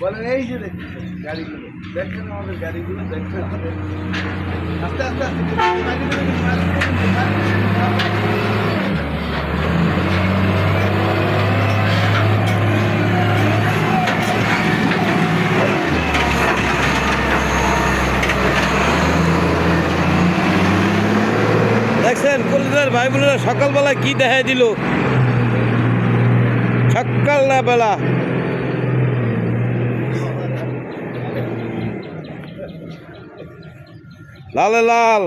বলেন এই যে দেখছেন গাড়িগুলো আমাদের গাড়িগুলো দেখছেন আস্তে আস্তে আস্তে কলিদার ভাই বোনেরা সকালবেলা কি দেখাই দিল সকাল লালে লাল